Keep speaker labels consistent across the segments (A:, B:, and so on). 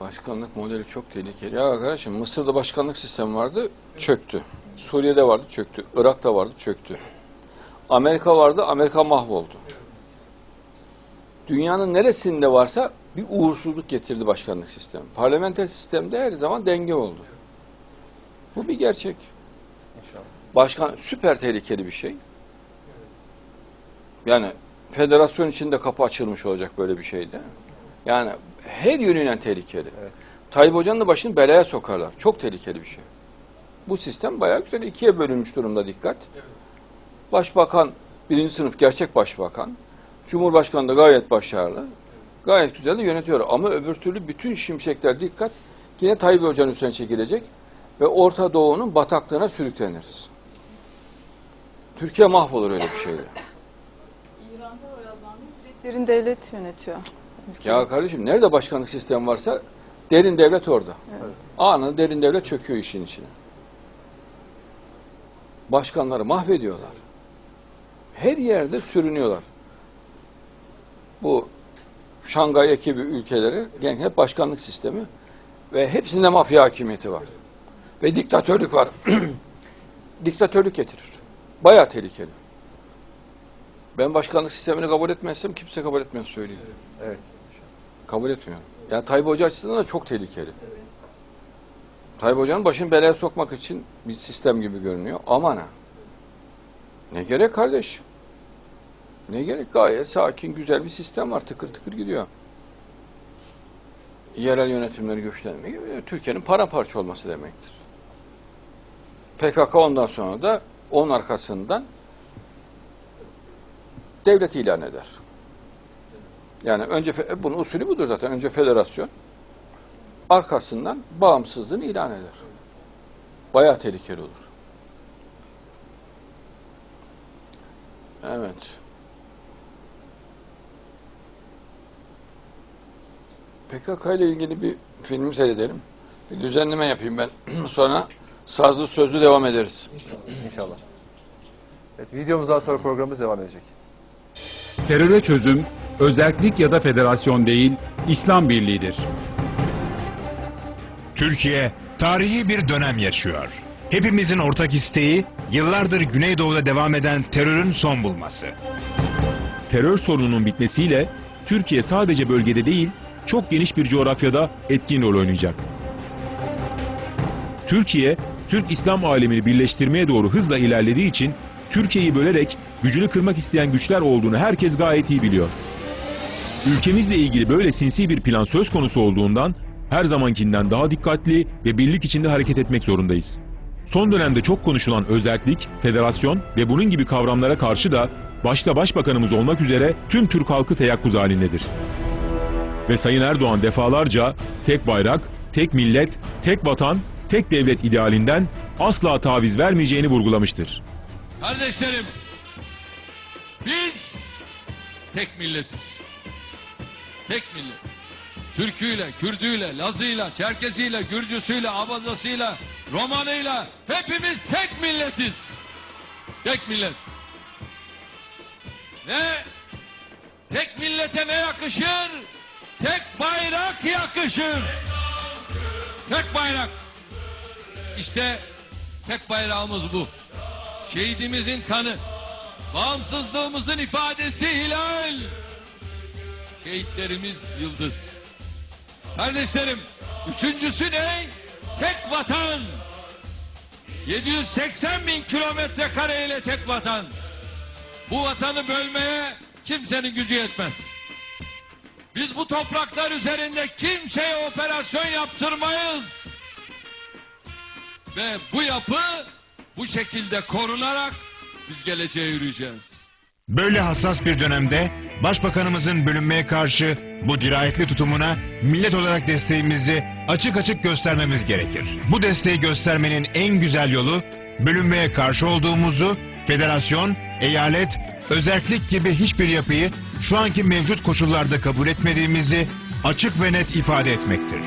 A: Başkanlık modeli çok tehlikeli. Ya arkadaşım Mısır'da başkanlık sistemi vardı, çöktü. Suriye'de vardı, çöktü. Irak'ta vardı, çöktü. Amerika vardı, Amerika mahvoldu. Dünyanın neresinde varsa bir uğursuzluk getirdi başkanlık sistemi. Parlamenter sistemde her zaman denge oldu. Bu bir gerçek.
B: İnşallah.
A: Başkan süper tehlikeli bir şey. Yani federasyon içinde kapı açılmış olacak böyle bir şeyde. Yani her yönüyle tehlikeli.
B: Evet.
A: Tayyip Hoca'nın da başını belaya sokarlar. Çok tehlikeli bir şey. Bu sistem bayağı güzel ikiye bölünmüş durumda dikkat. Başbakan birinci sınıf gerçek başbakan. Cumhurbaşkanı da gayet başarılı. Gayet güzel de yönetiyor. Ama öbür türlü bütün şimşekler dikkat yine Tayyip Hoca'nın üstüne çekilecek ve Orta Doğu'nun bataklığına sürükleniriz. Türkiye mahvolur öyle bir şeyle.
C: İran'da oyalanmış derin devlet yönetiyor.
A: Ya kardeşim nerede başkanlık sistemi varsa derin devlet orada.
C: Evet.
A: Anında derin devlet çöküyor işin içine. Başkanları mahvediyorlar. Her yerde sürünüyorlar. Bu Şangay ekibi ülkeleri genel hep başkanlık sistemi ve hepsinde mafya hakimiyeti var. Ve diktatörlük var. diktatörlük getirir. Bayağı tehlikeli. Ben başkanlık sistemini kabul etmezsem kimse kabul etmez söyleyeyim.
B: Evet.
A: Kabul etmiyorum. Yani Tayyip Hoca açısından da çok tehlikeli. Tayyip Hoca'nın başını belaya sokmak için bir sistem gibi görünüyor. Aman ha. Ne gerek kardeş? Ne gerek? Gayet sakin, güzel bir sistem var. Tıkır tıkır gidiyor. Yerel yönetimleri güçlenmek Türkiye'nin paramparça olması demektir. PKK ondan sonra da onun arkasından devlet ilan eder. Yani önce fe- bunun usulü budur zaten. Önce federasyon arkasından bağımsızlığını ilan eder. Bayağı tehlikeli olur. Evet. PKK ile ilgili bir film seyredelim. Bir düzenleme yapayım ben. Sonra sazlı sözlü devam ederiz.
B: İnşallah. Evet, videomuzdan sonra programımız devam edecek.
D: Teröre çözüm, özellik ya da federasyon değil, İslam birliğidir.
E: Türkiye tarihi bir dönem yaşıyor. Hepimizin ortak isteği yıllardır Güneydoğu'da devam eden terörün son bulması.
D: Terör sorununun bitmesiyle Türkiye sadece bölgede değil, çok geniş bir coğrafyada etkin rol oynayacak. Türkiye, Türk İslam alemini birleştirmeye doğru hızla ilerlediği için Türkiye'yi bölerek gücünü kırmak isteyen güçler olduğunu herkes gayet iyi biliyor. Ülkemizle ilgili böyle sinsi bir plan söz konusu olduğundan her zamankinden daha dikkatli ve birlik içinde hareket etmek zorundayız. Son dönemde çok konuşulan özellik, federasyon ve bunun gibi kavramlara karşı da başta başbakanımız olmak üzere tüm Türk halkı teyakkuz halindedir. Ve Sayın Erdoğan defalarca tek bayrak, tek millet, tek vatan, tek devlet idealinden asla taviz vermeyeceğini vurgulamıştır.
F: Kardeşlerim, biz tek milletiz. Tek millet. Türküyle, Kürdüyle, Lazıyla, Çerkeziyle, Gürcüsüyle, Abazasıyla, Romanıyla hepimiz tek milletiz. Tek millet. Ne? Tek millete ne yakışır? Tek bayrak yakışır. Tek bayrak. İşte tek bayrağımız bu. Şehidimizin kanı, bağımsızlığımızın ifadesi hilal. Şehitlerimiz yıldız. Kardeşlerim, üçüncüsü ne? Tek vatan. 780 bin kilometre kareyle tek vatan. Bu vatanı bölmeye kimsenin gücü yetmez. Biz bu topraklar üzerinde kimseye operasyon yaptırmayız. Ve bu yapı bu şekilde korunarak biz geleceğe yürüyeceğiz.
E: Böyle hassas bir dönemde Başbakanımızın bölünmeye karşı bu dirayetli tutumuna millet olarak desteğimizi açık açık göstermemiz gerekir. Bu desteği göstermenin en güzel yolu bölünmeye karşı olduğumuzu, federasyon, eyalet, özellik gibi hiçbir yapıyı şu anki mevcut koşullarda kabul etmediğimizi açık ve net ifade etmektir.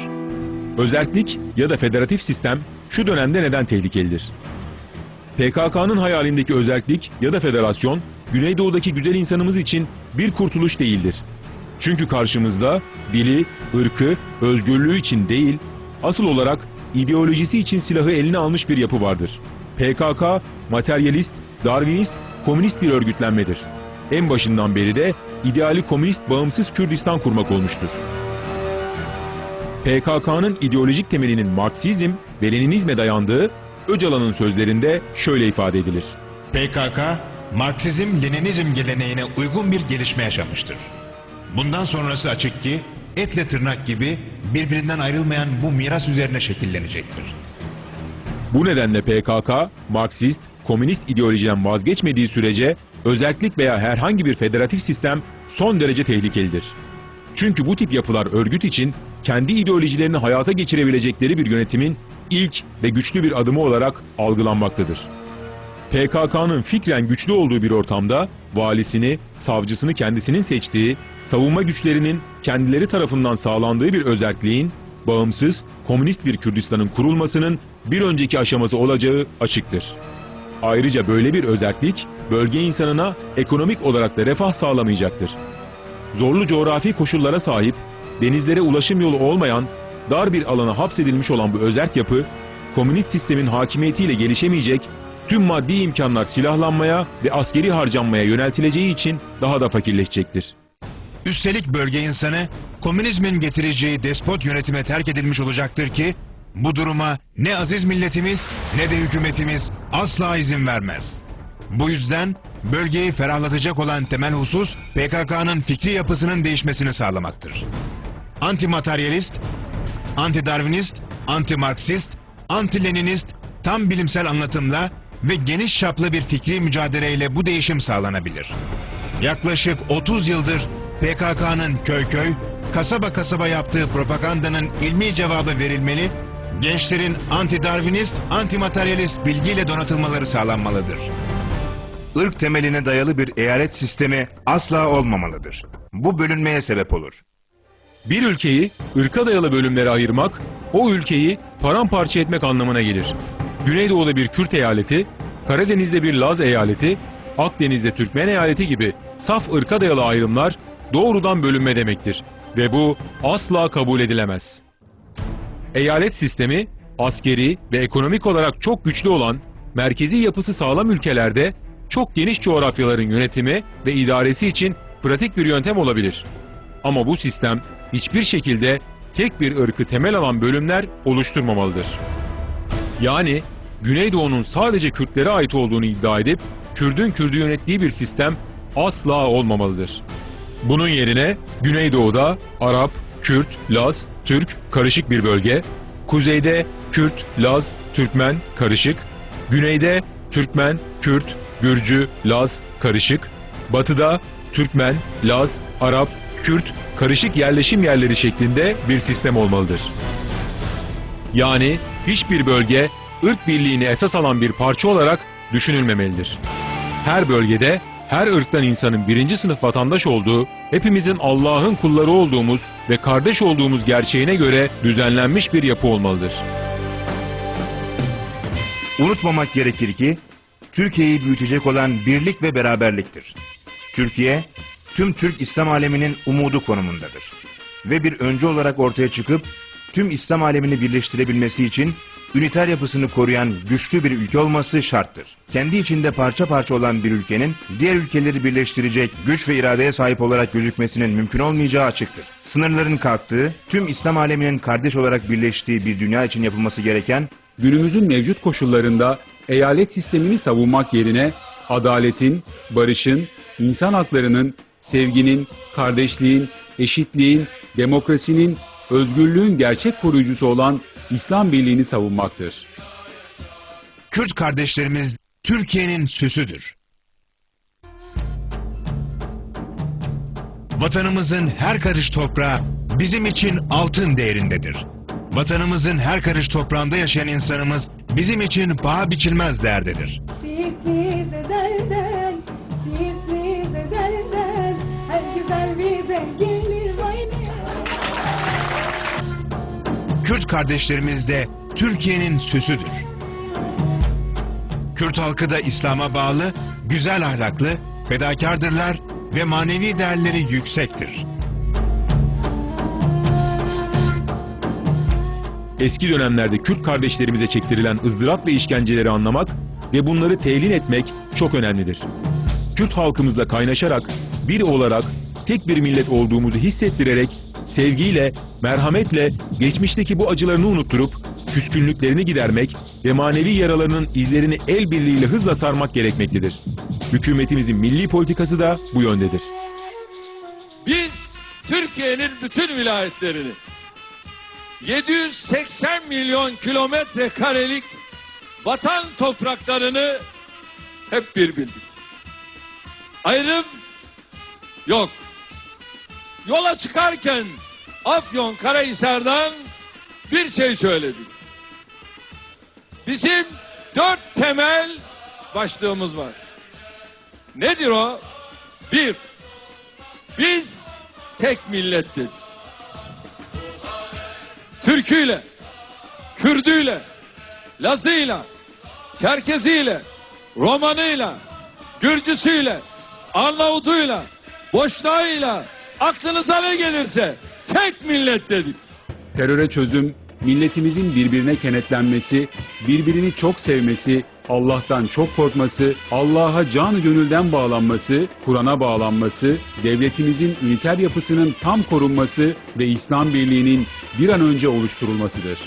D: Özellik ya da federatif sistem şu dönemde neden tehlikelidir? PKK'nın hayalindeki özellik ya da federasyon, Güneydoğu'daki güzel insanımız için bir kurtuluş değildir. Çünkü karşımızda dili, ırkı, özgürlüğü için değil, asıl olarak ideolojisi için silahı eline almış bir yapı vardır. PKK, materyalist, Darwinist, komünist bir örgütlenmedir. En başından beri de ideali komünist bağımsız Kürdistan kurmak olmuştur. PKK'nın ideolojik temelinin Marksizm ve Leninizme dayandığı Öcalan'ın sözlerinde şöyle ifade edilir.
E: PKK, Marksizm-Leninizm geleneğine uygun bir gelişme yaşamıştır. Bundan sonrası açık ki etle tırnak gibi birbirinden ayrılmayan bu miras üzerine şekillenecektir.
D: Bu nedenle PKK, Marksist, komünist ideolojiden vazgeçmediği sürece özellik veya herhangi bir federatif sistem son derece tehlikelidir. Çünkü bu tip yapılar örgüt için kendi ideolojilerini hayata geçirebilecekleri bir yönetimin ilk ve güçlü bir adımı olarak algılanmaktadır. PKK'nın fikren güçlü olduğu bir ortamda valisini, savcısını kendisinin seçtiği, savunma güçlerinin kendileri tarafından sağlandığı bir özelliğin bağımsız, komünist bir Kürdistan'ın kurulmasının bir önceki aşaması olacağı açıktır. Ayrıca böyle bir özellik bölge insanına ekonomik olarak da refah sağlamayacaktır. Zorlu coğrafi koşullara sahip, denizlere ulaşım yolu olmayan, dar bir alana hapsedilmiş olan bu özerk yapı, komünist sistemin hakimiyetiyle gelişemeyecek, tüm maddi imkanlar silahlanmaya ve askeri harcanmaya yöneltileceği için daha da fakirleşecektir.
E: Üstelik bölge insanı komünizmin getireceği despot yönetime terk edilmiş olacaktır ki bu duruma ne aziz milletimiz ne de hükümetimiz asla izin vermez. Bu yüzden bölgeyi ferahlatacak olan temel husus PKK'nın fikri yapısının değişmesini sağlamaktır. Anti-materyalist, anti-darwinist, anti-marksist, anti-leninist tam bilimsel anlatımla ve geniş çaplı bir fikri mücadeleyle bu değişim sağlanabilir. Yaklaşık 30 yıldır PKK'nın köy köy, kasaba kasaba yaptığı propagandanın ilmi cevabı verilmeli, gençlerin anti-darwinist, anti-materyalist bilgiyle donatılmaları sağlanmalıdır. Irk temeline dayalı bir eyalet sistemi asla olmamalıdır. Bu bölünmeye sebep olur.
D: Bir ülkeyi ırka dayalı bölümlere ayırmak, o ülkeyi paramparça etmek anlamına gelir. Güneydoğu'da bir Kürt eyaleti, Karadeniz'de bir Laz eyaleti, Akdeniz'de Türkmen eyaleti gibi saf ırka dayalı ayrımlar doğrudan bölünme demektir ve bu asla kabul edilemez. Eyalet sistemi askeri ve ekonomik olarak çok güçlü olan merkezi yapısı sağlam ülkelerde çok geniş coğrafyaların yönetimi ve idaresi için pratik bir yöntem olabilir. Ama bu sistem hiçbir şekilde tek bir ırkı temel alan bölümler oluşturmamalıdır. Yani Güneydoğu'nun sadece Kürtlere ait olduğunu iddia edip Kürdün Kürdü yönettiği bir sistem asla olmamalıdır. Bunun yerine Güneydoğu'da Arap, Kürt, Laz, Türk karışık bir bölge, kuzeyde Kürt, Laz, Türkmen karışık, güneyde Türkmen, Kürt, Gürcü, Laz karışık, batıda Türkmen, Laz, Arap, Kürt karışık yerleşim yerleri şeklinde bir sistem olmalıdır. Yani hiçbir bölge ırk birliğini esas alan bir parça olarak düşünülmemelidir. Her bölgede her ırktan insanın birinci sınıf vatandaş olduğu, hepimizin Allah'ın kulları olduğumuz ve kardeş olduğumuz gerçeğine göre düzenlenmiş bir yapı olmalıdır.
E: Unutmamak gerekir ki Türkiye'yi büyütecek olan birlik ve beraberliktir. Türkiye, tüm Türk İslam aleminin umudu konumundadır. Ve bir öncü olarak ortaya çıkıp tüm İslam alemini birleştirebilmesi için üniter yapısını koruyan güçlü bir ülke olması şarttır. Kendi içinde parça parça olan bir ülkenin diğer ülkeleri birleştirecek güç ve iradeye sahip olarak gözükmesinin mümkün olmayacağı açıktır. Sınırların kalktığı, tüm İslam aleminin kardeş olarak birleştiği bir dünya için yapılması gereken
G: günümüzün mevcut koşullarında eyalet sistemini savunmak yerine adaletin, barışın, insan haklarının, sevginin, kardeşliğin, eşitliğin, demokrasinin, özgürlüğün gerçek koruyucusu olan İslam birliğini savunmaktır.
E: Kürt kardeşlerimiz Türkiye'nin süsüdür. Vatanımızın her karış toprağı bizim için altın değerindedir. Vatanımızın her karış toprağında yaşayan insanımız bizim için paha biçilmez değerdedir.
H: Siirtliyiz
E: Kürt kardeşlerimiz de Türkiye'nin süsüdür. Kürt halkı da İslam'a bağlı, güzel ahlaklı, fedakardırlar ve manevi değerleri yüksektir.
D: Eski dönemlerde Kürt kardeşlerimize çektirilen ızdırap ve işkenceleri anlamak ve bunları tehlil etmek çok önemlidir. Kürt halkımızla kaynaşarak, bir olarak, tek bir millet olduğumuzu hissettirerek sevgiyle, merhametle geçmişteki bu acılarını unutturup küskünlüklerini gidermek ve manevi yaralarının izlerini el birliğiyle hızla sarmak gerekmektedir. Hükümetimizin milli politikası da bu yöndedir.
F: Biz Türkiye'nin bütün vilayetlerini 780 milyon kilometre karelik vatan topraklarını hep bir bildik. Ayrım yok. Yola çıkarken Afyon Karahisar'dan bir şey söyledik. Bizim dört temel başlığımız var. Nedir o? Bir, biz tek millettik. Türküyle, Kürdüyle, Lazıyla, Çerkeziyle, Romanıyla, Gürcüsüyle, Arnavutuyla, Boşnağıyla aklınıza ne gelirse tek millet dedik.
G: Teröre çözüm, milletimizin birbirine kenetlenmesi, birbirini çok sevmesi, Allah'tan çok korkması, Allah'a canı gönülden bağlanması, Kur'an'a bağlanması, devletimizin üniter yapısının tam korunması ve İslam birliğinin bir an önce oluşturulmasıdır.